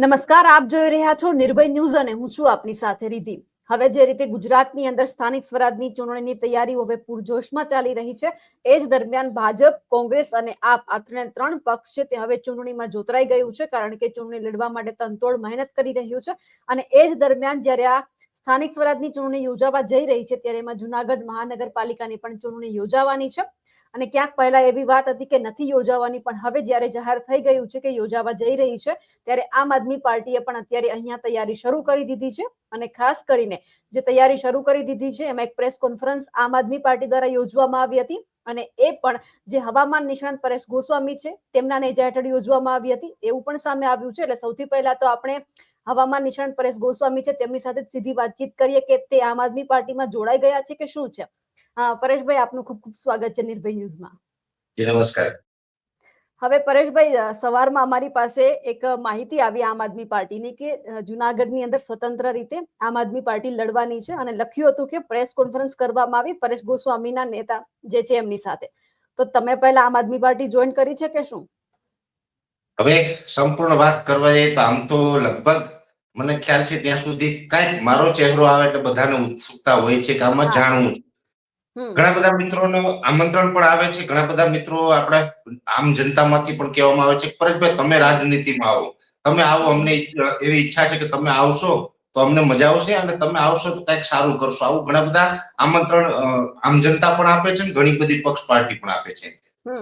નમસ્કાર, આપ જોઈ રહ્યા છો નિર્ભય ન્યૂઝ અને હું છું આપની સાથે રીધિ. હવે જે રીતે ગુજરાતની અંદર સ્થાનિક સ્વરાજની ચૂંટણીની તૈયારીઓ હવે પૂરજોશમાં ચાલી રહી છે, એ જ દરમિયાન ભાજપ, કોંગ્રેસ અને આપ આ ત્રણે ત્રણ પક્ષ છે તે હવે ચૂંટણીમાં જોતરાઈ ગયું છે, કારણ કે ચૂંટણી લડવા માટે તનતોડ મહેનત કરી રહ્યું છે અને એ જ દરમિયાન જ્યારે આ સ્થાનિક સ્વરાજની ચૂંટણી યોજાવા જઈ રહી છે, ત્યારે એમાં જુનાગઢ મહાનગરપાલિકાની પણ ચૂંટણી યોજાવાની છે. અને ક્યાંક પહેલા એવી વાત હતી કે નથી યોજાવાની, પણ હવે જ્યારે જાહેર થઈ ગયું છે કે યોજાવા જઈ રહી છે, ત્યારે આમ આદમી પાર્ટીએ પણ અત્યારે અહીંયા તૈયારી શરૂ કરી દીધી છે. અને ખાસ કરીને જે તૈયારી શરૂ કરી દીધી છે, એમાં એક પ્રેસ કોન્ફરન્સ આમ આદમી પાર્ટી દ્વારા યોજવામાં આવી હતી. અને એ પણ જે હવામાન નિષ્ણાંત પરેશ ગોસ્વામી છે, તેમના નેજા હેઠળ યોજવામાં આવી હતી. એવું પણ સામે આવ્યું છે. એટલે સૌથી પહેલા તો આપણે હવામાન નિષ્ણાંત પરેશ ગોસ્વામી છે. તેમની સાથે સીધી વાતચીત કરીએ કે તે આમ આદમી પાર્ટીમાં જોડાઈ ગયા છે કે શું છે? પરેશભાઈ આપનું ખૂબ ખૂબ સ્વાગત છે નિર્ભય ન્યૂઝમાં. નમસ્કાર. હવે પરેશભાઈ સવારમાં અમારી પાસે એક માહિતી આવી આમ આદમી પાર્ટીની કે જુનાગઢની અંદર સ્વતંત્ર રીતે આમ આદમી પાર્ટી લડવાની છે અને લખ્યું હતું કે પ્રેસ કોન્ફરન્સ કરવામાં આવી. પરેશ ગોસ્વામીના નેતા જે છે એમની સાથે. તો તમે પહેલા આમ આદમી પાર્ટી જોઈન કરી છે કે શું? હવે સંપૂર્ણ વાત કરવા જઈએ તો આમ તો લગભગ મને ખ્યાલ છે ત્યાં સુધી કંઈક મારો ચહેરો આવે એટલે બધાને ઉત્સુકતા હોય છે કે આમાં જાણવું ઘણા બધા મિત્રોનો આમંત્રણ પણ આવે છે. ઘણા બધા મિત્રો આપણા આમ જનતામાંથી પણ કહેવામાં આવે છે પરેશભાઈ તમે રાજનીતિમાં આવો. તમે આવો અમને એવી ઈચ્છા છે કે તમે આવશો તો અમને મજા આવશે અને તમે આવશો તો કંઈક સારું કરશો. આવું ઘણા બધા આમંત્રણ આમ જનતા પણ આપે છે ઘણી બધી પક્ષ પાર્ટી પણ આપે છે.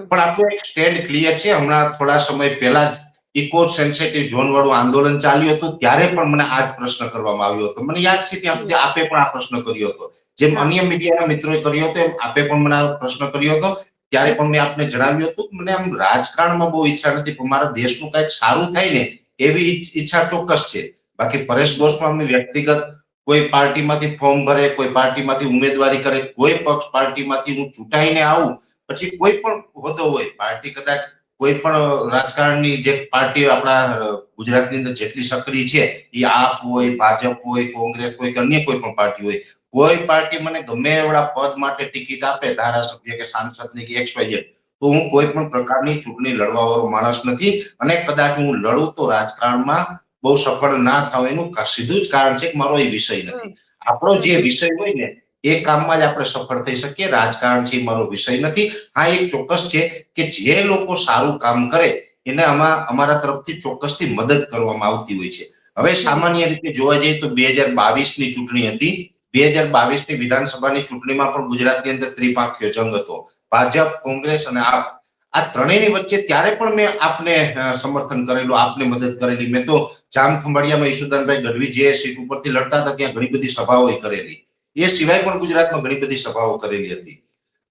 પણ આપણું એક સ્ટેન્ડ ક્લિયર છે. હમણાં થોડા સમય પહેલા જ ઇકો સેન્સિટિવ ઝોન વાળું આંદોલન ચાલ્યું હતું ત્યારે પણ મને આ જ પ્રશ્ન કરવામાં આવ્યો હતો. મને યાદ છે ત્યાં સુધી આપે પણ આ પ્રશ્ન કર્યો હતો. જેમ અન્ય મીડિયાના મિત્રોએ કર્યો હતો એમ આપે પણ મને આ પ્રશ્ન કર્યો હતો. ત્યારે પણ મેં આપને જણાવ્યું હતું મને આમ રાજકારણમાં બહુ ઈચ્છા નથી પણ મારા દેશનું કંઈક સારું થાય ને એવી ઈચ્છા ચોક્કસ છે. બાકી પરેશ ગોસ્વામી વ્યક્તિગત કોઈ પાર્ટીમાંથી ફોર્મ ભરે કોઈ પાર્ટીમાંથી ઉમેદવારી કરે કોઈ પક્ષ પાર્ટીમાંથી હું ચૂંટાઈને આવું પછી કોઈ પણ હોદ્દો હોય પાર્ટી કદાચ કોઈ પણ રાજકારણની જે પાર્ટી આપણા ગુજરાતની અંદર જેટલી સક્રિય છે એ આપ હોય ભાજપ હોય કોંગ્રેસ હોય કે અન્ય કોઈ પણ પાર્ટી હોય કોઈ પાર્ટી મને ગમે એવડા પદ માટે ટિકિટ આપે ધારાસભ્ય કે સાંસદની કે એક્સ વાય તો હું કોઈ પણ પ્રકારની ચૂંટણી લડવા વાળો માણસ નથી અને કદાચ હું લડું તો રાજકારણમાં બહુ સફળ ના થાવ એનું સીધું જ કારણ છે કે મારો એ વિષય નથી. આપણો જે વિષય હોય ને એ કામમાં જ આપણે સફળ થઈ શકીએ. રાજકારણ છે એ મારો વિષય નથી. હા એક ચોક્કસ છે કે જે લોકો સારું કામ કરે, એને આમાં અમારા તરફથી ચોક્કસથી મદદ કરવામાં આવતી હોય છે. હવે સામાન્ય રીતે જોવા જઈએ તો બે હજારની ચૂંટણી હતી. બે હજાર બાવીસની વિધાનસભાની ચૂંટણીમાં પણ ગુજરાતની અંદર ત્રિપાંખ્યો જંગ હતો. ભાજપ, કોંગ્રેસ અને આપ, આ ત્રણેયની વચ્ચે ત્યારે પણ મેં આપને સમર્થન કરેલું, આપને મદદ કરેલી. મેં તો જામખંભાળિયામાં ઈશુદાનભાઈ ગઢવી, જે સીટ ઉપરથી લડતા હતા, ત્યાં ઘણી બધી સભાઓ કરેલી. એ સિવાય પણ ગુજરાતમાં ઘણી બધી સભાઓ કરેલી હતી.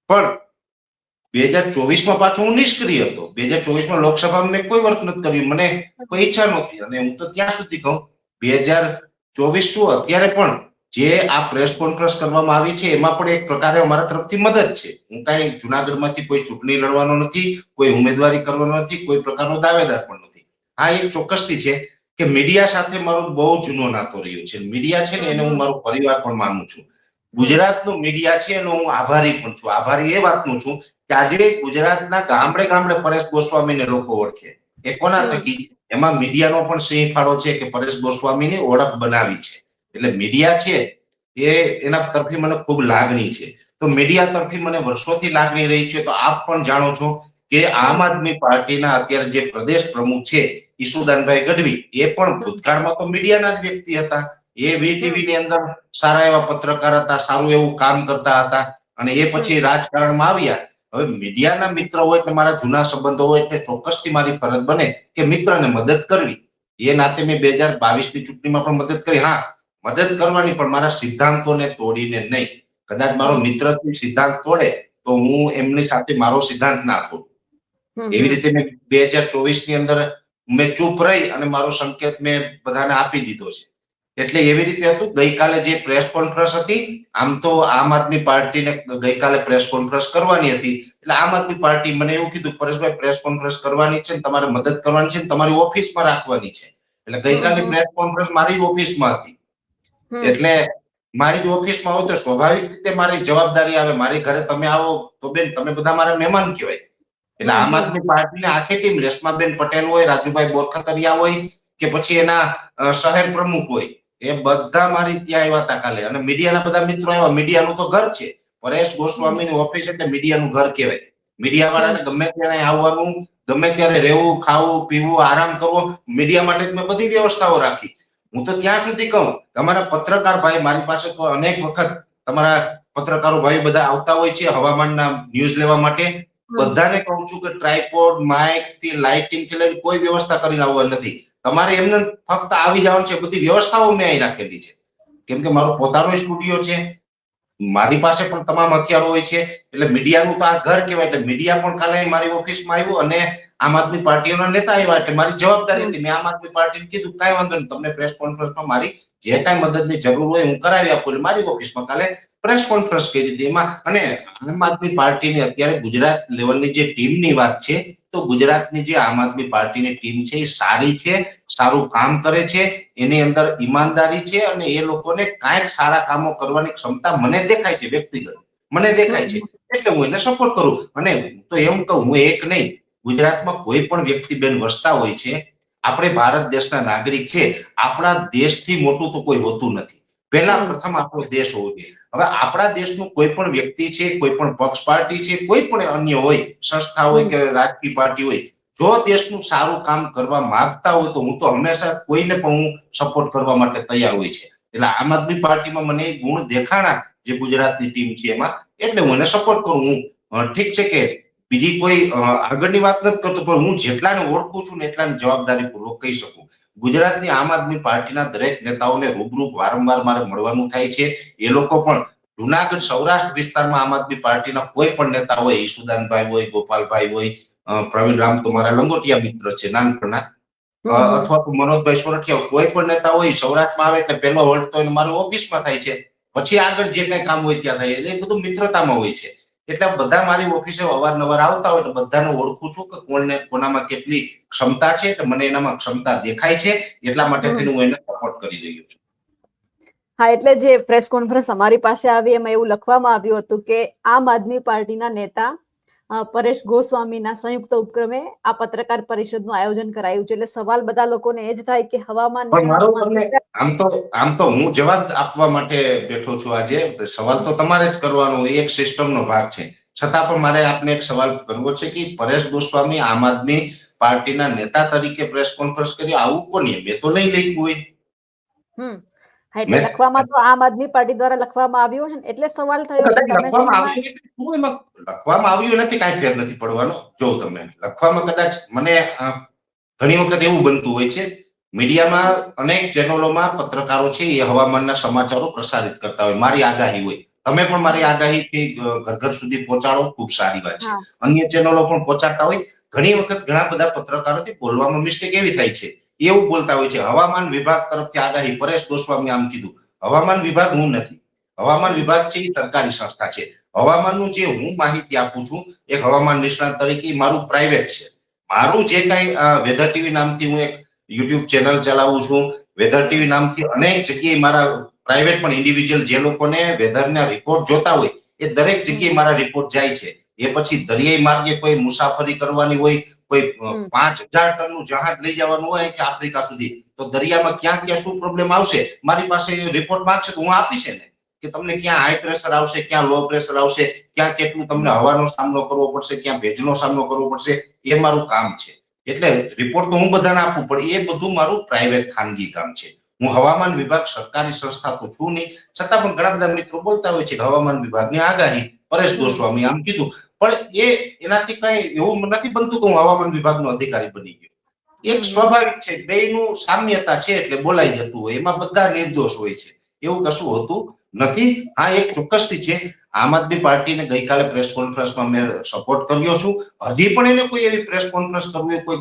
પણ બે હજાર ચોવીસમાં પાછો હું નિષ્ક્રિય હતો. બે હજાર ચોવીસમાં લોકસભામાં મેં કોઈ વર્ક નથી કર્યું. મને કોઈ ઈચ્છા નહોતી. અને હું તો ત્યાં સુધી કહું બે હજાર ચોવીસ શું? અત્યારે પણ જે આ પ્રેસ કોન્ફરન્સ કરવામાં આવી છે, એમાં પણ એક પ્રકારે અમારા તરફથી મદદ છે. હું કાંઈ જુનાગઢમાંથી કોઈ ચૂંટણી લડવાનો નથી, કોઈ ઉમેદવારી કરવાનો નથી, કોઈ પ્રકારનો દાવેદાર પણ નથી. હા, એક ચોક્કસથી છે કે મીડિયા સાથે મારો બહુ જૂનો નાતો રહ્યો છે. મીડિયા છે ને, એને હું મારો પરિવાર પણ માનું છું. ગુજરાતનું મીડિયા છે એનો હું આભારી પણ છું. આભારી એ વાતનું છું કે આજે ગુજરાતના ગામડે ગામડે પરેશ ગોસ્વામીને લોકો ઓળખે. એ કોના થકી? એમાં મીડિયાનો પણ સિંહ ફાળો છે કે પરેશ ગોસ્વામીની ઓળખ બનાવી છે. એટલે મીડિયા છે એ એના તરફી મને ખૂબ લાગણી છે. તો મીડિયા તરફી મને વર્ષોથી લાગણી રહી છે. તો આપ પણ જાણો છો કે આમ આદમી પાર્ટીના અત્યારે જે પ્રદેશ પ્રમુખ છે ઈસુદાનભાઈ ગઢવી એ પણ ભૂતકાળમાં તો મીડિયાના જ વ્યક્તિ હતા. એ વીટીવી ની અંદર સારા એવા પત્રકાર હતા સારું એવું કામ કરતા હતા અને એ પછી રાજકારણમાં આવ્યા. હવે મીડિયાના મિત્ર હોય કે મારા જૂના સંબંધો હોય એટલે ચોક્કસથી મારી ફરજ બને કે મિત્રને મદદ કરવી. એ નાતે મેં બે હજાર બાવીસની ચૂંટણીમાં પણ મદદ કરી. હા મદદ કરવાની પણ મારા સિદ્ધાંતોને તોડીને નહીં. કદાચ મારો મિત્ર સિદ્ધાંત તોડે તો હું એમની સાથે મારો સિદ્ધાંત ના તોડું. એવી રીતે મેં બે હજાર ચોવીસની અંદર મેં ચૂપ રહી અને મારો સંકેત મેં બધાને આપી દીધો છે. એટલે એવી રીતે હતું ગઈકાલે જે પ્રેસ કોન્ફરન્સ હતી આમ તો આમ આદમી પાર્ટીને ગઈકાલે પ્રેસ કોન્ફરન્સ કરવાની હતી. એટલે આમ આદમી પાર્ટી મને એવું કીધું પરેશભાઈ પ્રેસ કોન્ફરન્સ કરવાની છે તમારે મદદ કરવાની છે તમારી ઓફિસમાં રાખવાની છે. એટલે ગઈકાલે પ્રેસ કોન્ફરન્સ મારી ઓફિસમાં હતી. એટલે મારી જ ઓફિસમાં આવું તો સ્વાભાવિક રીતે મારી જવાબદારી આવે. મારી ઘરે તમે આવો તો બેન તમે બધા મારા મહેમાન કહેવાય. એટલે આમ આદમી પાર્ટીની આખી ટીમ રેશમાબેન પટેલ હોય રાજુભાઈ બોરખતરિયા હોય કે પછી એના શહેર પ્રમુખ હોય. એ બધા મારી ત્યાં આવ્યા હતા કાલે. અને મીડિયાના બધા મિત્રો આવ્યા મીડિયાનું તો ઘર છે. પરેશ ગોસ્વામીની ઓફિસ એટલે મીડિયાનું ઘર કહેવાય. મીડિયા વાળાને ગમે ત્યારે આવવાનું ગમે ત્યારે રહેવું ખાવું પીવું આરામ કરવો મીડિયા માટે મેં બધી વ્યવસ્થાઓ રાખી. હું તો ત્યાં સુધી કહું તમારા પત્રકાર ભાઈ મારી પાસે તો અનેક વખત તમારા પત્રકારો ભાઈ બધા આવતા હોય છે હવામાનના ન્યૂઝ લેવા માટે. બધાને કહું છું કે ટ્રાયપોડ માઇકથી લાઇટિંગથી લઈને કોઈ વ્યવસ્થા કરીને આવવા નથી. તમારે એમને ફક્ત આવી જવાનું છે બધી વ્યવસ્થાઓ મેં અહીં રાખેલી છે. કેમ કે મારો પોતાનો સ્ટુડિયો છે, મારી પાસે પણ તમામ હથિયારો હોય છે, એટલે મીડિયાનું તો આ ઘર કહેવાય, એટલે મીડિયા પણ કાલે મારી ઓફિસમાં આવ્યું અને આમ આદમી પાર્ટીના નેતા આવ્યા એટલે મારી જવાબદારી હતી. મેં આમ આદમી પાર્ટીને કીધું, કાંઈ વાંધો નહીં. તમને પ્રેસ કોન્ફરન્સમાં મારી જે કાંઈ મદદની જરૂર હોય હું કરાવી આપું. મારી ઓફિસમાં કાલે પ્રેસ કોન્ફરન્સ કરી હતી. એમાં અને આમ આદમી પાર્ટીની અત્યારે ગુજરાત લેવલની જે ટીમની વાત છે, તો ગુજરાતની જે આમ આદમી પાર્ટીની ટીમ છે, એ સારી છે, સારું કામ કરે છે, એની અંદર ઈમાનદારી છે અને એ લોકોને કાંઈક સારા કામો કરવાની ક્ષમતા મને દેખાય છે વ્યક્તિગત. મને દેખાય છે. એટલે હું એને સપોર્ટ કરું. અને તો એમ કહું, હું એક નહીં ગુજરાતમાં કોઈ પણ વ્યક્તિ બેન વસતા હોય છે આપણે ભારત દેશના નાગરિક છે આપણા દેશથી મોટું તો કોઈ હોતું નથી. પહેલા પ્રથમ આપણો દેશ હોવો જોઈએ. હવે આપણા દેશનું કોઈ પણ વ્યક્તિ છે કોઈ પણ પક્ષ પાર્ટી છે કોઈ પણ અન્ય હોય સંસ્થા હોય કે રાજકીય પાર્ટી હોય જો દેશનું સારું કામ કરવા માંગતા હોય તો હું તો હંમેશા કોઈને પણ હું સપોર્ટ કરવા માટે તૈયાર હોય છે. એટલે આમ આદમી પાર્ટીમાં મને ગુણ દેખાણા જે ગુજરાતની ટીમ છે એમાં એટલે હું એને સપોર્ટ કરું. હું ઠીક છે કે બીજી કોઈ આગળની વાત નથી કરતો પણ હું જેટલાને ઓળખું છું ને એટલાને જવાબદારી પૂર્વક કહી શકું. ગુજરાતની આમ આદમી પાર્ટીના દરેક નેતાઓને રૂબરૂ વારંવાર મારે મળવાનું થાય છે. એ લોકો પણ જુનાગઢ સૌરાષ્ટ્ર વિસ્તારમાં આમ આદમી પાર્ટીના કોઈ પણ નેતા હોય ઈસુદાનભાઈ હોય ગોપાલભાઈ હોય પ્રવીણ રામ તો મારા લંગોટિયા મિત્ર છે નાનપણના અથવા તો મનોજભાઈ સોરઠિયા કોઈ પણ નેતા હોય સૌરાષ્ટ્રમાં આવે એટલે પહેલો હોલ્ટ તો મારું ઓફિસમાં થાય છે. પછી આગળ જે કઈ કામ હોય ત્યાં થાય એટલે એ બધું મિત્રતામાં હોય છે. એટલે બધા મારી ઓફિસે અવારનવાર આવતા હોય એટલે બધાને ઓળખું છું કે કોને કોનામાં કેટલી ક્ષમતા છે એટલે મને એનામાં ક્ષમતા દેખાય છે એટલા માટે થઈને હું એને સપોર્ટ કરી રહ્યો છું. હા એટલે જે પ્રેસ કોન્ફરન્સ અમારી પાસે આવી એમાં એવું લખવામાં આવ્યું હતું કે આમ આદમી પાર્ટીના નેતા પરેશ ગોસ્વામીના સંયુક્ત ઉપક્રમે આ પત્રકાર પરિષદનું આયોજન કરાયું છે. એટલે સવાલ બધા લોકોને એ જ થાય કે હવામાન આમ તો આમ તો હું જવાબ આપવા માટે બેઠો છું આજે. સવાલ તો તમારે જ કરવાનો એક સિસ્ટમનો ભાગ છે. છતાં પણ મારે આપને એક સવાલ કરવો છે કે પરેશ ગોસ્વામી આમ આદમી પાર્ટીના નેતા તરીકે પ્રેસ કોન્ફરન્સ કરી આવું કોની? મેં તો નહીં લખ્યું હોય. એટલે લખવામાં તો આમ આદમી પાર્ટી દ્વારા લખવામાં આવ્યું છે એટલે સવાલ થયો લખવામાં આવ્યું નથી કાંઈ ફેર નથી પડવાનો. જો તમે લખવામાં કદાચ મને ઘણી વખત એવું બનતું હોય છે મીડિયામાં અનેક ચેનલોમાં પત્રકારો છે એ હવામાનના સમાચારો પ્રસારિત કરતા હોય મારી આગાહી હોય. તમે પણ મારી આગાહી ઘર ઘર સુધી પહોંચાડો ખૂબ સારી વાત છે. અન્ય ચેનલો પણ પહોંચાડતા હોય. ઘણી વખત ઘણા બધા પત્રકારોથી બોલવામાં મિસ્ટેક એવી થાય છે. એવું બોલતા હોય છે, હવામાન વિભાગ તરફથી આગાહી પરેશ ગોસ્વામી આમ કીધું, હવામાન વિભાગ હું નથી, હવામાન વિભાગ છે સરકારી સંસ્થા છે, હવામાનનું જે હું માહિતી આપું છું, એક હવામાન નિષ્ણાત તરીકે મારું પ્રાઇવેટ છે. મારું જે કઈ વેધર ટીવી નામથી હું એક યુટ્યુબ ચેનલ ચલાવું છું વેધર ટીવી નામથી અનેક જગ્યાએ મારા પ્રાઇવેટ પણ ઇન્ડિવિજ્યુઅલ જે લોકોને વેધરના રિપોર્ટ જોતા હોય, એ દરેક જગ્યાએ મારા રિપોર્ટ જાય છે. એ પછી દરિયાઈ માર્ગે કોઈ મુસાફરી કરવાની હોય કોઈ પાંચ હજાર ટનનું જહાજ લઈ જવાનું હોય કે આફ્રિકા સુધી તો દરિયામાં ક્યાં ક્યાં શું પ્રોબ્લેમ આવશે? મારી પાસે રિપોર્ટ માંગશે તો હું આપીશ એને કે તમને ક્યાં હાઈ પ્રેશર આવશે ક્યાં લો પ્રેશર આવશે ક્યાં કેટલું તમને હવાનો સામનો કરવો પડશે ક્યાં ભેજનો સામનો કરવો પડશે એ મારું કામ છે. એટલે રિપોર્ટ તો હું બધાને આપું પણ એ બધું મારું પ્રાઇવેટ ખાનગી કામ છે. હું હવામાન વિભાગ સરકારી સંસ્થા તો છું નહીં છતાં પણ ઘણા બધા મિત્રો બોલતા હોય છે કે હવામાન વિભાગની આગાહી પરેશ ગોસ્વામી આમ કીધું પણ એ એનાથી કઈ એવું નથી બનતું કે હું હવામાન વિભાગનો અધિકારી બની ગયો. એક સ્વાભાવિક છે બેયનું સામ્યતા છે એટલે બોલાઈ જતું હોય. એમાં બધા નિર્દોષ હોય છે. એવું કશું હોતું નથી. હા એક ચોક્કસથી છે. આમ આદમી પાર્ટીને ગઈકાલે પ્રેસ કોન્ફરન્સમાં મેં સપોર્ટ કર્યો છું. હજી પણ એને કોઈ એવી પ્રેસ કોન્ફરન્સ કરવી હોય કોઈ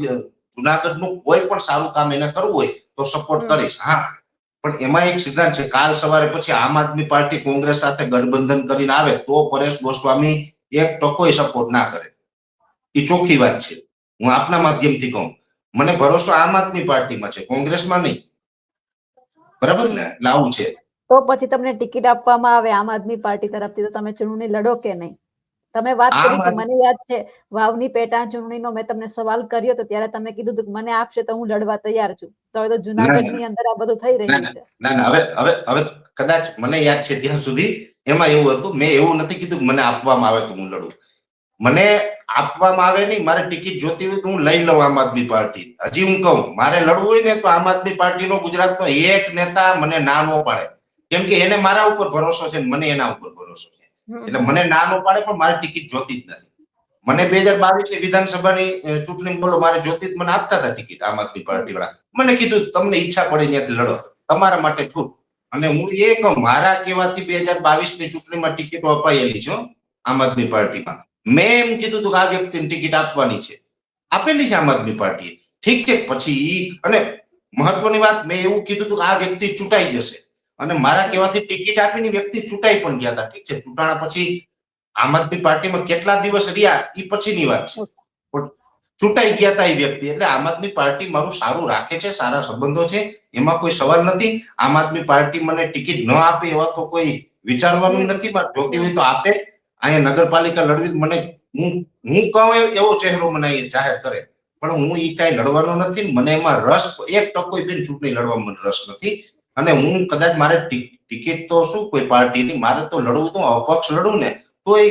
જુનાગઢનું કોઈ પણ સારું કામ એને કરવું હોય તો સપોર્ટ કરીશ. હા. પણ એમાં એક સિદ્ધાંત છે કાલ સવારે પછી આમ આદમી પાર્ટી કોંગ્રેસ સાથે ગઠબંધન કરીને આવે તો પરેશ ગોસ્વામી એક ટકોય સપોર્ટ ના કરે. એ ચોખ્ખી વાત છે. હું આપના માધ્યમથી કહું. મને ભરોસો આમ આદમી પાર્ટીમાં છે કોંગ્રેસમાં નહીં. બરાબર ને? લાવું છે. તો પછી તમને ટિકિટ આપવામાં આવે આમ આદમી પાર્ટી તરફથી તો તમે ચૂંટણી લડો કે નહીં? તમે વાત કરી કે મને યાદ છે વાવની પેટા ચૂંટણીનો મેં તમને સવાલ કર્યો તો ત્યારે તમે કીધું કે મને આપશે તો હું લડવા તૈયાર છું. તો હવે તો જુનાગઢની અંદર આ બધું થઈ રહ્યું છે. ના ના. હવે હવે હવે કદાચ મને યાદ છે ત્યાં સુધી એમાં એવું હતું મેં એવું નથી કીધું મને આપવામાં આવે તો હું લડું. મને આપવામાં આવે નહીં મારે ટિકિટ જોતી હોય તો હું લઈ લઉં આમ આદમી પાર્ટી. હજી હું કહું મારે લડવું હોય ને તો આમ આદમી પાર્ટીનો ગુજરાતનો એક નેતા મને ના નો પાડે. કેમ કે એને મારા ઉપર ભરોસો છે મને એના ઉપર ભરોસો છે. એટલે મને ના નો પાડે પણ મારે ટિકિટ જોતી જ નથી. મને બે હજાર બાવીસની વિધાનસભાની ચૂંટણી બોલો મારે જોતી જ મને આપતા હતા ટિકિટ આમ આદમી પાર્ટી વાળા મને કીધું તમને ઈચ્છા પડે ત્યાંથી લડો. તમારા માટે છૂટ અને હું એ કહું, મારા કહેવાથી બે હજાર બાવીસની ચૂંટણીમાં ટિકિટો અપાયેલી છે આમ આદમી પાર્ટીમાં. મેં એમ કીધું હતું કે આ વ્યક્તિને ટિકિટ આપવાની છે. આપેલી છે આમ આદમી પાર્ટીએ. ઠીક છે, પછી અને મહત્વની વાત, મેં એવું કીધું હતું કે આ વ્યક્તિ ચૂંટાઈ જશે. અને મારા કહેવાથી ટિકિટ આપીને વ્યક્તિ ચૂંટાઈ પણ ગયા હતા. ઠીક છે, ચૂંટાણા પછી આમ આદમી પાર્ટીમાં કેટલા દિવસ રહ્યા એ પછીની વાત છે. ચૂંટાઈ ગયા હતા એ વ્યક્તિ. એટલે આમ આદમી પાર્ટી મારું સારું રાખે છે સારા સંબંધો છે એમાં કોઈ સવાલ નથી. આમ આદમી પાર્ટી મને ટિકિટ ન આપે એવા તો કોઈ વિચારવાનું નથી પણ જોતી હોય તો આપે. અહીંયા નગરપાલિકા લડવી મને હું હું કહું એવો ચહેરો મને જાહેર કરે. પણ હું એ કાંઈ લડવાનો નથી મને એમાં રસ એક ટકો બેન ચૂંટણી લડવામાં મને રસ નથી. અને હું કદાચ મારે ટિકિટ તો શું કોઈ પાર્ટીની મારે તો લડવું તો અપક્ષ લડવું ને તો એ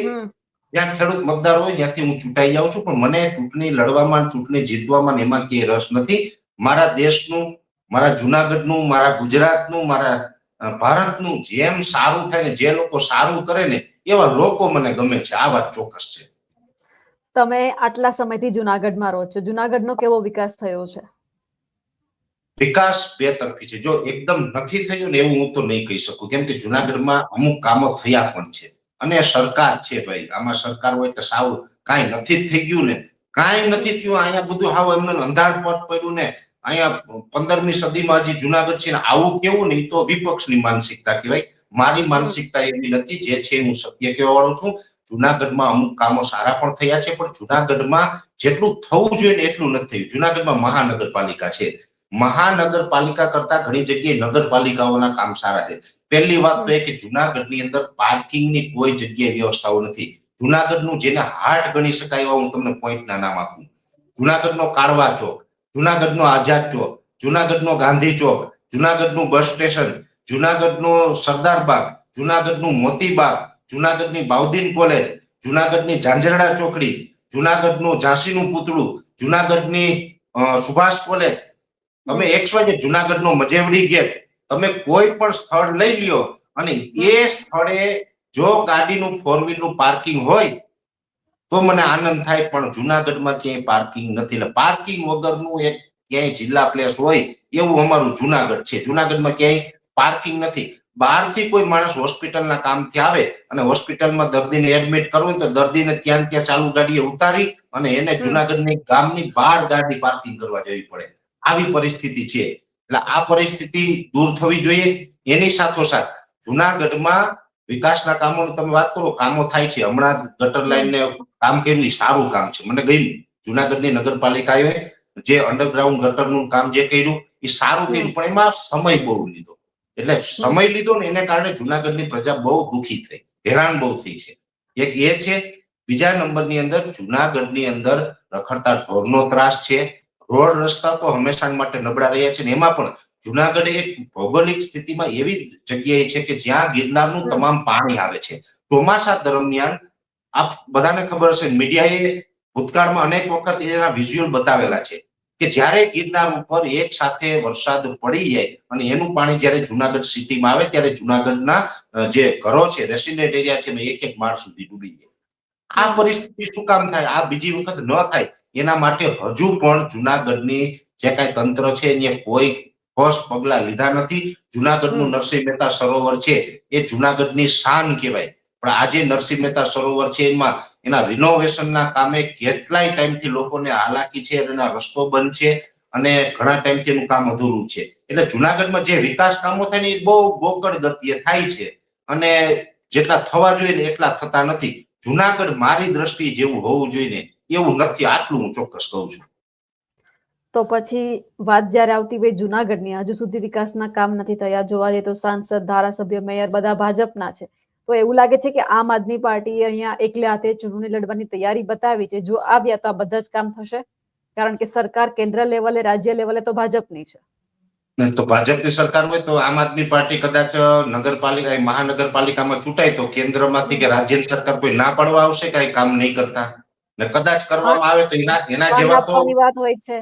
જ્યાં ખેડૂત મતદાર હોય ત્યાંથી હું ચૂંટાઈ જાઉં છું પણ મને ચૂંટણી લડવામાં ચૂંટણી જીતવામાં એમાં ક્યાંય રસ નથી. મારા દેશનું મારા જુનાગઢનું મારા ગુજરાતનું મારા ભારતનું જેમ સારું થાય ને જે લોકો સારું કરે ને એવા લોકો મને ગમે છે. આ વાત ચોક્કસ છે. તમે આટલા સમયથી જુનાગઢમાં રહો છો. જુનાગઢનો કેવો વિકાસ થયો છે? વિકાસ બે તરફી છે. જો એકદમ નથી થયું ને એવું હું તો નહીં કહી શકું. કેમ કે જુનાગઢમાં અમુક કામો થયા પણ છે. અને સરકાર છે ભાઈ. આમાં સરકાર હોય તો સાવ કાંઈ નથી થઈ ગયું ને. કાંઈ નથી થયું. અહીંયા બધું હાવ એમને અંધારપટ પડ્યું ને. અહીંયા પંદરમી સદીમાં હજી જુનાગઢ છે ને, આવું કેવું નહીં તો વિપક્ષની માનસિકતા કહેવાય. મારી માનસિકતા એવી નથી જે છે હું સત્ય કહેવા વાળો છું. જુનાગઢમાં અમુક કામો સારા પણ થયા છે, પણ જુનાગઢમાં જેટલું થવું જોઈએ ને એટલું નથી થયું. જુનાગઢમાં મહાનગરપાલિકા છે. મહાનગરપાલિકા કરતા ઘણી જગ્યાએ નગરપાલિકાઓના કામ સારા છે. પહેલી વાત તો એ કે જુનાગઢની અંદર પાર્કિંગની કોઈ જગ્યાએ વ્યવસ્થાઓ નથી. જુનાગઢનું જેને હાર્ટ ગણી શકાય એવા હું તમને પોઈન્ટના નામ આપું. જુનાગઢનો કારવા ચોક, જુનાગઢનો આઝાદ ચોક, જુનાગઢનો ગાંધી ચોક, જુનાગઢનું બસ સ્ટેશન, જુનાગઢનો સરદાર બાગ, જુનાગઢનું મોતી બાગ, જુનાગઢની બાઉદીન કોલેજ, જુનાગઢની ઝાંઝરડા ચોકડી, જુનાગઢનું ઝાંસીનું પૂતળું, જુનાગઢની સુભાષ કોલેજ. તમે એક વાગે જુનાગઢનો મજેવડી ગેટ તમે કોઈ પણ સ્થળ લઈ લ્યો અને એ સ્થળે જો ગાડીનું ફોરનું પાર્કિંગ હોય તો મને આનંદ થાય પણ જુનાગઢમાં ક્યાંય પાર્કિંગ નથી. એટલે પાર્કિંગ વગરનું એક ક્યાંય જિલ્લા પ્લેસ હોય એવું અમારું જુનાગઢ છે. જુનાગઢમાં ક્યાંય પાર્કિંગ નથી. બહારથી કોઈ માણસ હોસ્પિટલના કામથી આવે અને હોસ્પિટલમાં દર્દીને એડમિટ કરવું તો દર્દીને ત્યાં ત્યાં ચાલુ ગાડીએ ઉતારી અને એને જુનાગઢની ગામની બહાર ગાડી પાર્કિંગ કરવા જવી પડે. આવી પરિસ્થિતિ છે. એટલે આ પરિસ્થિતિ દૂર થવી જોઈએ. એની સાથોસાથ જુનાગઢમાં વિકાસના કામોની તમે વાત કરો, કામો થાય છે. હમણાં ગટર લાઈનને કામ કર્યું સારું કામ છે. મને ગયું જુનાગઢની નગરપાલિકાએ જે અંડરગ્રાઉન્ડ ગટરનું કામ જે કર્યું એ સારું કર્યું. પણ એમાં સમય બહુ લીધો. એટલે સમય લીધો ને એને કારણે જુનાગઢની પ્રજા બહુ દુખી થઈ. હેરાન બહુ થઈ છે. એક એ છે, બીજા નંબરની અંદર જુનાગઢની અંદર રખડતા ઢોરનો ત્રાસ છે. રોડ રસ્તા તો હંમેશા માટે નબળા રહ્યા છે ને એમાં પણ જુનાગઢ એક ભૌગોલિક સ્થિતિમાં એવી જગ્યાએ છે કે જ્યાં ગિરનારનું. તમામ પાણી આવે છે. ચોમાસા દરમિયાન આપ બધાને ખબર હશે મીડિયાએ ભૂતકાળમાં અનેક વખત એના વિઝ્યુઅલ બતાવેલા છે કે જ્યારે ગિરનાર ઉપર એક સાથે વરસાદ પડી જાય અને એનું પાણી જ્યારે જુનાગઢ સિટીમાં આવે ત્યારે જુનાગઢના જે ઘરો છે રેસિડેન્ટ એરિયા છે એક એક માળ સુધી ડૂબી જાય. આ પરિસ્થિતિ શું કામ થાય? આ બીજી વખત ન થાય. એના માટે હજુ પણ જુનાગઢની જે કાંઈ તંત્ર છે એને કોઈ ઠોસ પગલા લીધા નથી. જુનાગઢનું નરસિંહ મહેતા સરોવર છે એ જુનાગઢની શાન કહેવાય. પણ આજે નરસિંહ મહેતા સરોવર છે એમાં એના રિનોવેશનના કામે કેટલાય ટાઈમથી લોકોને હાલાકી છે એના રસ્તો બંધ છે અને ઘણા ટાઈમથી એનું કામ અધૂરું છે. એટલે જુનાગઢમાં જે વિકાસ કામો થાય ને એ બહુ બોકડ ગતિએ થાય છે અને જેટલા થવા જોઈએ ને એટલા થતા નથી. જુનાગઢ મારી દ્રષ્ટિ જેવું હોવું જોઈએ ને એવું નથી આટલું હું ચોક્કસ કહું છું. તો પછી વાત જ્યારે આવતી હોય જુનાગઢની હજુ સુધી વિકાસના કામ નથી થયા. જોવા જઈએ તો સાંસદ ધારાસભ્ય મેયર બધા ભાજપના છે. તો એવું લાગે છે કે આમ આદમી પાર્ટીએ અહીંયા એકલે હાથે ચૂંટણી લડવાની તૈયારી બતાવી છે. જો આવ્યા તો આ બધા જ કામ થશે. કારણ કે સરકાર કેન્દ્ર લેવલે રાજ્ય લેવલે તો ભાજપની છે. તો ભાજપની સરકાર હોય તો આમ આદમી પાર્ટી કદાચ નગરપાલિકા મહાનગરપાલિકામાં ચૂંટાય તો કેન્દ્રમાંથી કે રાજ્યની સરકાર કોઈ ના પાડવા આવશે કઈ કામ નહીં કરતા? ને કદાચ કરવામાં આવે તો એના એના જેવા તો વાત હોય છે.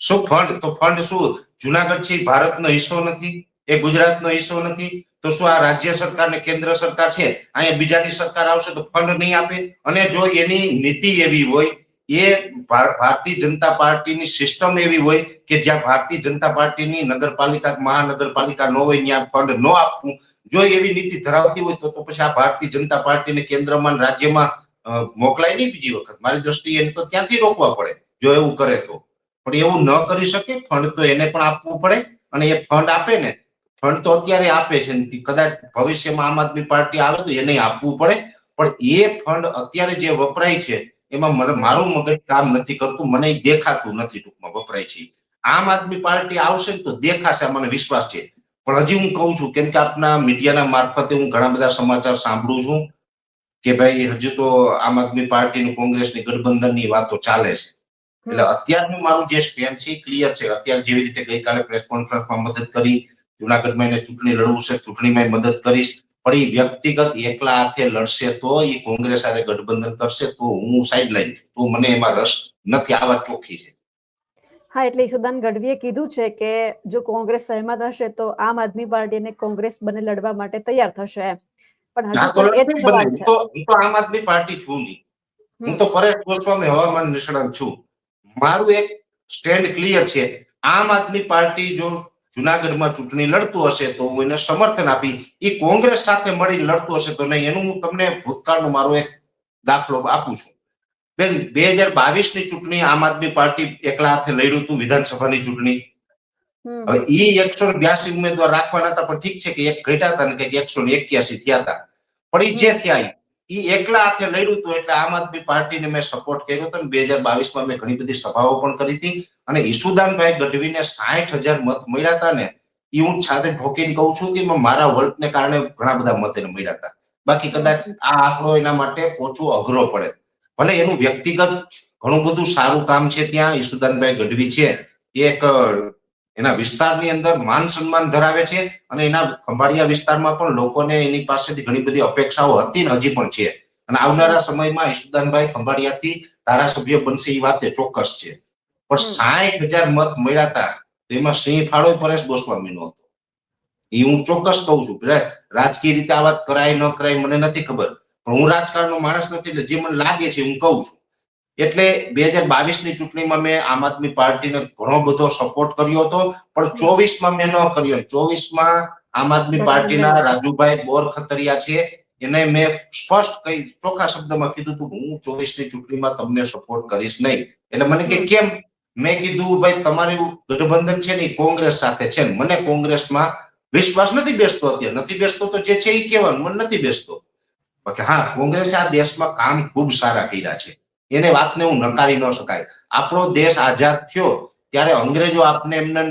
શું ફંડ? તો ફંડ શું? જુનાગઢ છે ભારતનો હિસ્સો નથી એ ગુજરાતનો હિસ્સો નથી તો શું આ રાજ્ય સરકાર ને કેન્દ્ર સરકાર છે? અહીંયા બીજાની સરકાર આવશે તો ફંડ નહીં આપે? અને જો એની નીતિ એવી હોય એ ભારતીય જનતા પાર્ટીની સિસ્ટમ એવી હોય કે જ્યાં ભારતીય જનતા પાર્ટીની નગરપાલિકા મહાનગરપાલિકા ન હોય ત્યાં ફંડ ન આપવું જો એવી નીતિ ધરાવતી હોય તો તો પછી આ ભારતીય જનતા પાર્ટીને કેન્દ્રમાં રાજ્યમાં મોકલાય નહીં બીજી વખત. મારી દ્રષ્ટિએ એને તો ત્યાંથી રોકવા પડે, જો એવું કરે તો. પણ એવું ન કરી શકે, ફંડ તો એને પણ આપવું પડે અને એ ફંડ આપે ને, ફંડ તો અત્યારે આપે છે. કદાચ ભવિષ્યમાં આમ આદમી પાર્ટી આવે તો એને આપવું પડે. પણ એ ફંડ અત્યારે જે વપરાય છે, એમાં મારું મગજ કામ નથી કરતું, મને દેખાતું નથી ટૂંકમાં વપરાય છે. આમ આદમી પાર્ટી આવશે તો દેખાશે, મને વિશ્વાસ છે. પણ હજી હું કહું છું, કેમ કે આપના મીડિયાના મારફતે હું ઘણા બધા સમાચાર સાંભળું છું. કે ભાઈ હજુ તો આમ આદમી પાર્ટી અને કોંગ્રેસની ગઠબંધનની વાતો ચાલે છે. એટલે અત્યારનું મારું જે સ્ટેન્ડ છે ક્લિયર છે. અત્યારે જેવી રીતે ગઈકાલે પ્રેસ કોન્ફરન્સમાં મદદ કરી જુનાગઢમાં એને ચૂંટણી લડવું છે ચૂંટણીમાં મદદ કરીશ પણ એ વ્યક્તિગત એકલા હાથે લડશે તો એ કોંગ્રેસ સાથે ગઠબંધન કરશે તો હું સાઈડ લાઈન છું. તો મને એમાં રસ નથી. આ વાત ચોખ્ખી છે. હા એટલે ઈશુદાન ગઢવીએ કીધું છે કે જો કોંગ્રેસ સહેમત હશે તો આમ આદમી પાર્ટી અને કોંગ્રેસ બંને લડવા માટે તૈયાર થશે એમ. પણ હજુ હું તો આમ આદમી પાર્ટી છું નહીં. હું તો પરેશ ગોસ્વામી હવામાન નિષ્ણાત છું. મારું એક સ્ટેન્ડ ક્લિયર છે. આમ આદમી પાર્ટી જો જુનાગઢમાં ચૂંટણી લડતું હશે તો હું એને સમર્થન આપી. એ કોંગ્રેસ સાથે મળી લડતું હશે તો નહીં. એનું હું તમને ભૂતકાળનો મારો એક દાખલો આપું છું. બેન બે હજાર બાવીસની ચૂંટણી આમ આદમી પાર્ટી એકલા હાથે લડ્યું હતું વિધાનસભાની ચૂંટણી. હવે એ એકસો બ્યાસી ઉમેદવાર રાખવાના હતા પણ ઠીક છે કે એક ઘટ્યા હતા ને કંઈક એકસો ને એક્યાસી થયા હતા. પણ એ જે થયા એ એકલા હાથે લડ્યું હતું એટલે આમ આદમી પાર્ટીને મેં સપોર્ટ કર્યો હતો બે હજાર બાવીસમાં મેં ઘણી બધી સભાઓ પણ કરી હતી અને ઈસુદાનભાઈ ગઢવીને સાઠ હજાર મત મળ્યા હતા ને એ હું છાતે ઠોકીને કહું છું કે મારા વર્કને કારણે ઘણા બધા મત એને મળ્યા હતા. બાકી કદાચ આ આંકડો એના માટે પહોંચવો અઘરો પડે. ભલે એનું વ્યક્તિગત ઘણું બધું સારું કામ છે ત્યાં ઈસુદાનભાઈ ગઢવી છે, એક એના વિસ્તારની અંદર માન સન્માન ધરાવે છે અને એના ખંભાળિયા વિસ્તારમાં પણ લોકોને એની પાસેથી ઘણી બધી અપેક્ષાઓ હતી ને હજી પણ છે. અને આવનારા સમયમાં ઈશુદાનભાઈ ખંભાળિયાથી ધારાસભ્ય બનશે એ વાત ચોક્કસ છે. પણ. સાઠ હજાર મત મળ્યા હતા તેમાં સિંહ ફાળો પરેશ ગોસ્વામીનો હતો. એ હું ચોક્કસ કહું છું રાજકીય રીતે આ વાત કરાય ન કરાય મને નથી ખબર. પણ હું રાજકારણનો માણસ નથી એટલે જે મને લાગે છે હું કહું છું. એટલે બે હજાર બાવીસની ચૂંટણીમાં મેં આમ આદમી પાર્ટીને ઘણો બધો સપોર્ટ કર્યો હતો પણ ચોવીસમાં મેં ન કર્યો. ચોવીસમાં આમ આદમી પાર્ટીના રાજુભાઈ બોર ખતરિયા છે એને મેં સ્પષ્ટ કઈ ચોખ્ખા શબ્દમાં કીધું હતું હું ચોવીસની ચૂંટણીમાં તમને સપોર્ટ કરીશ નહીં. એટલે મને કે કેમ? મેં કીધું ભાઈ તમારું ગઠબંધન છે ને કોંગ્રેસ સાથે છે મને કોંગ્રેસમાં વિશ્વાસ નથી બેસતો અત્યારે. નથી બેસતો તો જે છે એ કહેવાનું મને નથી બેસતો. બાકી હા કોંગ્રેસે આ દેશમાં કામ ખૂબ સારા કર્યા છે. એને વાતને હું નકારી ન શકાય. આપણો દેશ આઝાદ થયો ત્યારે અંગ્રેજો આપને એમને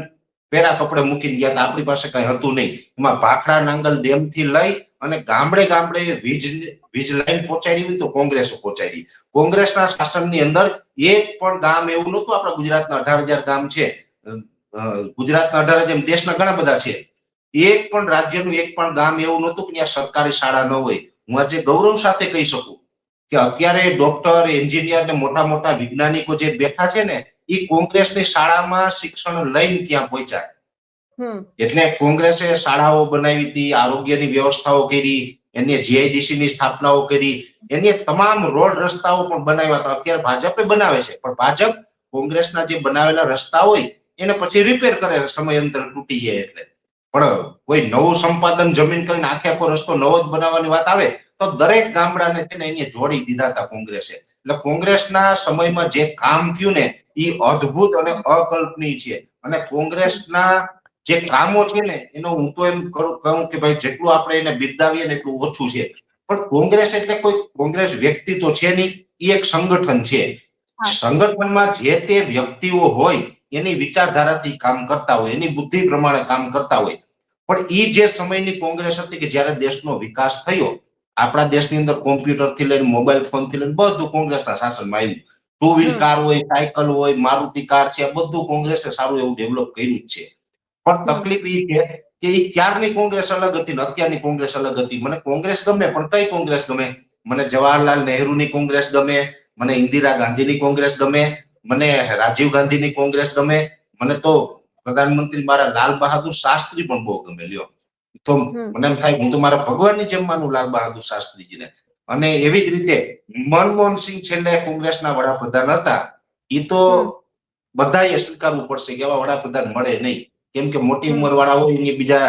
પેરા કપડે મૂકીને ગયા હતા. આપણી પાસે કઈ હતું નહીં. એમાં ભાખડા નાંગલ ડેમથી લઈ અને ગામડે ગામડે વીજ વીજ લાઈન પહોંચાડી હોય તો કોંગ્રેસ પહોંચાડી. કોંગ્રેસના શાસનની અંદર એક પણ ગામ એવું નહોતું. આપણા ગુજરાતના અઢાર હજાર ગામ છે. ગુજરાતના અઢાર હજાર દેશના ઘણા બધા છે. એક પણ રાજ્યનું એક પણ ગામ એવું નહોતું કે ત્યાં સરકારી શાળા ન હોય. હું આજે ગૌરવ સાથે કહી શકું. કે અત્યારે ડોક્ટર એન્જિનિયર ને મોટા મોટા વૈજ્ઞાનિકો જે બેઠા છે ને એ કોંગ્રેસની શાળામાં શિક્ષણ લઈને ત્યાં પહોંચ્યા. એટલે કોંગ્રેસે શાળાઓ બનાવી હતી આરોગ્યની વ્યવસ્થાઓ કરી એને જીઆઈડીસી ની સ્થાપનાઓ કરી એની તમામ રોડ રસ્તાઓ પણ બનાવ્યા હતા. અત્યારે ભાજપે બનાવે છે. પણ ભાજપ કોંગ્રેસના જે બનાવેલા રસ્તા હોય એને પછી રિપેર કરે સમયાંતરે તૂટી જાય એટલે. પણ કોઈ નવું સંપાદન જમીન કરીને આખે આખો રસ્તો નવો જ બનાવવાની વાત આવે તો દરેક ગામડાને છે ને એને જોડી દીધા હતા કોંગ્રેસે. એટલે કોંગ્રેસના સમયમાં જે કામ થયું ને એ અદ્ભુત અને અકલ્પનીય છે. અને કોંગ્રેસના જે કામો છે ને એનો હું તો એમ કરું કહું કે ભાઈ જેટલું આપણે એને બિરદાવીએ ને એટલું ઓછું છે. પણ કોંગ્રેસ એટલે કોઈ કોંગ્રેસ વ્યક્તિ તો છે નહીં એ એક સંગઠન છે. સંગઠનમાં જે તે વ્યક્તિઓ હોય એની વિચારધારાથી કામ કરતા હોય એની બુદ્ધિ પ્રમાણે કામ કરતા હોય. પણ એ જે સમયની કોંગ્રેસ હતી કે જ્યારે દેશનો વિકાસ થયો આપણા દેશની અંદર કોમ્પ્યુટરથી લઈને મોબાઈલ ફોનથી લઈને બધું કોંગ્રેસના શાસનમાં આવ્યું. ટુ વ્હીલ કાર હોય સાયકલ હોય મારુતિ કાર છે બધું કોંગ્રેસે સારું એવું ડેવલપ કર્યું જ છે. પણ તકલીફ એ છે કે એ ત્યારની કોંગ્રેસ અલગ હતી ને અત્યારની કોંગ્રેસ અલગ હતી? મને કોંગ્રેસ ગમે પણ કઈ કોંગ્રેસ ગમે? મને જવાહરલાલ નહેરુની કોંગ્રેસ ગમે મને ઇન્દિરા ગાંધીની કોંગ્રેસ ગમે મને રાજીવ ગાંધીની કોંગ્રેસ ગમે મને તો પ્રધાનમંત્રી મારા લાલ બહાદુર શાસ્ત્રી પણ બહુ ગમે લ્યો. તો મને એમ થાય હું તો મારા ભગવાનની જેમ માનું લાલ બહાદુર શાસ્ત્રીજીને. અને એવી જ રીતે મનમોહન સિંહ છેલ્લે કોંગ્રેસના વડાપ્રધાન હતા એ તો બધાએ સ્વીકારવું પડશે કે એવા વડાપ્રધાન મળે નહીં. કેમ કે મોટી. ઉંમર વાળા હોય એને બીજા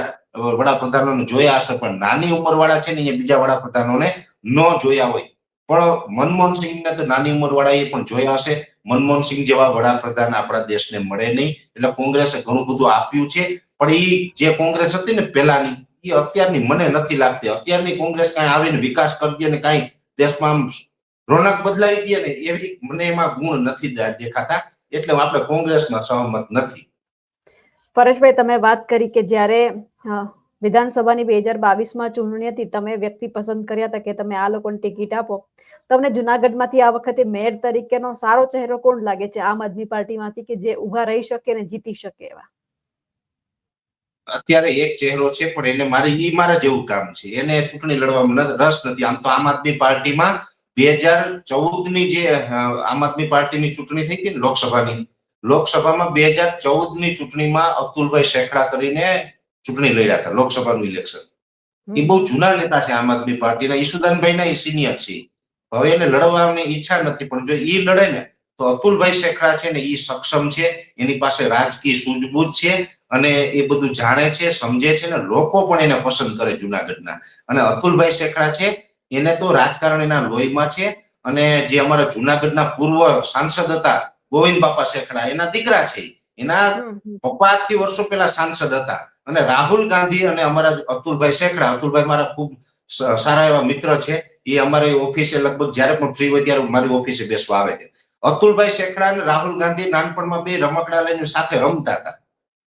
વડાપ્રધાનોને જોયા હશે પણ નાની ઉંમર વાળા છે ને એ બીજા વડાપ્રધાનોને ન જોયા હોય. પણ મનમોહન સિંહને તો નાની ઉંમર એ પણ જોયા હશે. મનમોહન સિંહ જેવા વડાપ્રધાન આપણા દેશને મળે નહીં. એટલે કોંગ્રેસે ઘણું બધું આપ્યું છે. પણ એ જે કોંગ્રેસ હતી ને પેલાની એ અત્યારની મને નથી લાગતી. અત્યારની કોંગ્રેસ કાંઈ આવીને વિકાસ કરી દે ને દેશમાં રોનક બદલાવી દે ને એવી મને એમાં ગુણ નથી દેખાતા. એટલે આપણે કોંગ્રેસમાં સહમત નથી. પરેશભાઈ, તમે વાત કરી કે જ્યારે વિધાનસભાની બે હજાર બાવીસમાં ચૂંટણી હતી, તમે વ્યક્તિ પસંદ કર્યા હતા કે તમે આ લોકોને ટિકિટ આપો. તમને જુનાગઢમાંથી આ વખતે મેયર તરીકેનો સારો ચહેરો કોણ લાગે છે? આમ આદમી પાર્ટીમાંથી કે જે ઊભા રહી શકે ને જીતી શકે એવા? અત્યારે એક ચહેરો છે પણ એને મારે ઈ મારા જેવું કામ છે. એને ચૂંટણી લડવામાં રસ નથી. આમ તો આમ આદમી પાર્ટીમાં બે હજાર ચૌદની જે આમ આદમી પાર્ટીની ચૂંટણી થઈ હતી ને લોકસભાની લોકસભામાં બે હજાર ચૌદની ચૂંટણીમાં અતુલભાઈ શેખડા કરીને ચૂંટણી લડ્યા હતા લોકસભાનું ઇલેક્શન એ બહુ જૂના નેતા છે આમ આદમી પાર્ટીના. ઈશુદાનભાઈ ના એ સિનિયર છે. હવે એને લડવાની ઈચ્છા નથી પણ જો એ લડે ને તો અતુલભાઈ શેખડા છે ને એ સક્ષમ છે. એની પાસે રાજકીય સૂઝબૂઝ છે અને એ બધું જાણે છે સમજે છે ને લોકો પણ એને પસંદ કરે જુનાગઢના. અને અતુલભાઈ શેખડા છે એને તો રાજકારણ એના લોહીમાં છે અને જે અમારા જુનાગઢના પૂર્વ સાંસદ હતા ગોવિંદ બાપા શેખડા એના દીકરા છે. એના. પપ્પા થી વર્ષો પહેલા સાંસદ હતા. અને રાહુલ ગાંધી અને અમારા અતુલભાઈ શેખડા અતુલભાઈ મારા ખૂબ સારા એવા મિત્ર છે. એ અમારી ઓફિસે લગભગ જ્યારે પણ ફ્રી હોય ત્યારે મારી ઓફિસે બેસવા આવે છે. અતુલભાઈ શેખડા અને રાહુલ ગાંધી નાનપણમાં બે રમકડા લઈને સાથે રમતા હતા.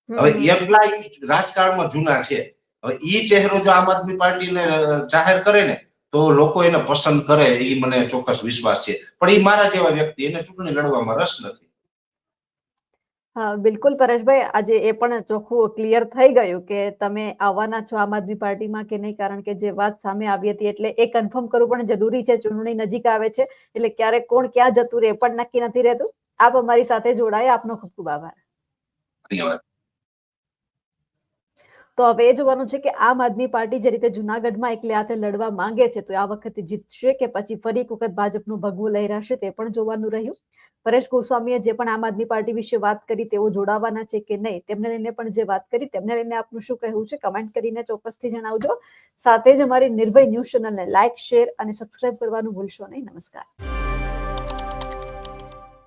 હવે એટલા રાજકારણમાં જૂના છે. હવે ઈ ચહેરો જો આમ આદમી પાર્ટીને જાહેર કરે ને તો લોકો એને પસંદ કરે એ મને ચોક્કસ વિશ્વાસ છે. પણ એ મારા જેવા વ્યક્તિ એને ચૂંટણી લડવામાં રસ નથી. હા, બિલકુલ પરેશભાઈ આજે એ પણ ચોખ્ખું ક્લિયર થઈ ગયું કે તમે આવવાના છો આમ આદમી પાર્ટીમાં કે નહીં, કારણ કે જે વાત સામે આવી હતી એટલે એ કન્ફર્મ કરવું પણ જરૂરી છે, ચૂંટણી નજીક આવે છે, એટલે ક્યારે કોણ ક્યાં જતું રહે પણ નક્કી નથી રહેતું. આપ અમારી સાથે જોડાયા, આપનો ખૂબ ખૂબ આભાર. ધન્યવાદ. તો હવે એ જોવાનું છે કે આમ આદમી પાર્ટી જે રીતે જુનાગઢમાં એકલે હાથે લડવા માંગે છે, તો આ વખતે જીતશે કે પછી ફરી એક વખત ભાજપનું ભગવું લહેરાશે તે પણ જોવાનું રહ્યું. પરેશ ગોસ્વામીએ જે પણ આમ આદમી પાર્ટી વિશે વાત કરી તેઓ જોડાવાના છે કે નહીં, તેમને લઈને પણ જે વાત કરી, તેમને લઈને આપનું શું કહેવું છે કમેન્ટ કરીને ચોક્કસથી જણાવજો. સાથે જ અમારી નિર્ભય ન્યૂઝ ચેનલને લાઇક શેર અને સબસ્ક્રાઇબ કરવાનું ભૂલશો નહીં. નમસ્કાર.